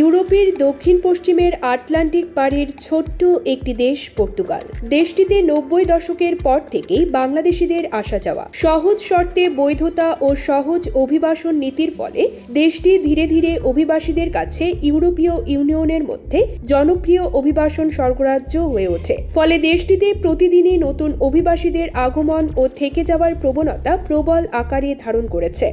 ইউরোপের দক্ষিণ পশ্চিমের আটলান্টিক পাড়ের ছোট্ট একটি দেশ, পর্তুগাল। দেশটিতে নব্বই দশকের পর থেকেই বাংলাদেশিদের আসা যাওয়া। সহজ শর্তে বৈধতা ও সহজ অভিবাসন নীতির ফলে দেশটি ধীরে ধীরে অভিবাসীদের কাছে ইউরোপীয় ইউনিয়নের মধ্যে জনপ্রিয় অভিবাসন স্বর্গরাজ্য হয়ে ওঠে। ফলে দেশটিতে প্রতিদিনই নতুন অভিবাসীদের আগমন ও থেকে যাওয়ার প্রবণতা প্রবল আকারে ধারণ করেছে।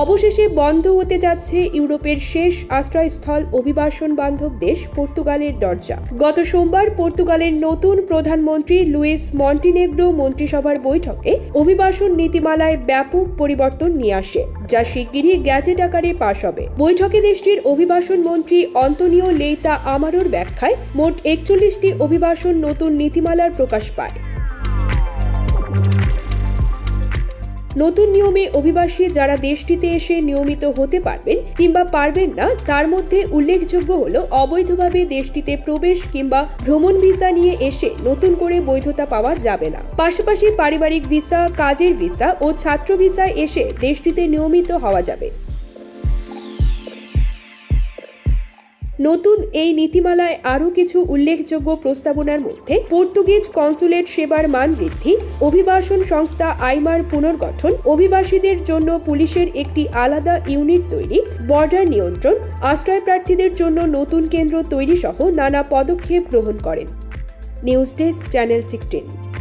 অবশেষে বন্ধ হতে যাচ্ছে ইউরোপের শেষ আশ্রয়স্থল অভিবাসন বান্ধব দেশ পর্তুগালের দরজা। গত সোমবার পর্তুগালের নতুন প্রধানমন্ত্রী লুইস মন্টিনেগ্রো মন্ত্রিসভার বৈঠকে অভিবাসন নীতিমালায় ব্যাপক পরিবর্তন নিয়ে আসে, যা শিগগিরই গ্যাজেট আকারে পাশ হবে। বৈঠকে দেশটির অভিবাসন মন্ত্রী অন্তনিও লেইতা আমারোর ব্যাখ্যায় মোট একচল্লিশটি অভিবাসন নতুন নীতিমালার প্রকাশ পায়। নতুন নিয়মে অভিবাসী যারা দেশটিতে এসে নিয়মিত হতে পারবেন কিংবা পারবেন না, তার মধ্যে উল্লেখযোগ্য হল অবৈধভাবে দেশটিতে প্রবেশ কিংবা ভ্রমণ ভিসা নিয়ে এসে নতুন করে বৈধতা পাওয়া যাবে না। পাশাপাশি পারিবারিক ভিসা, কাজের ভিসা ও ছাত্র ভিসা এসে দেশটিতে নিয়মিত হওয়া যাবে। নতুন এই নীতিমালায় আরও কিছু উল্লেখযোগ্য প্রস্তাবনার মধ্যে পর্তুগিজ কনসুলেট সেবার মান বৃদ্ধি, অভিবাসন সংস্থা আইমার পুনর্গঠন, অভিবাসীদের জন্য পুলিশের একটি আলাদা ইউনিট তৈরি, বর্ডার নিয়ন্ত্রণ আশ্রয় প্রার্থীদের জন্য নতুন কেন্দ্র তৈরি সহ নানা পদক্ষেপ গ্রহণ করেন। News desk channel sixteen.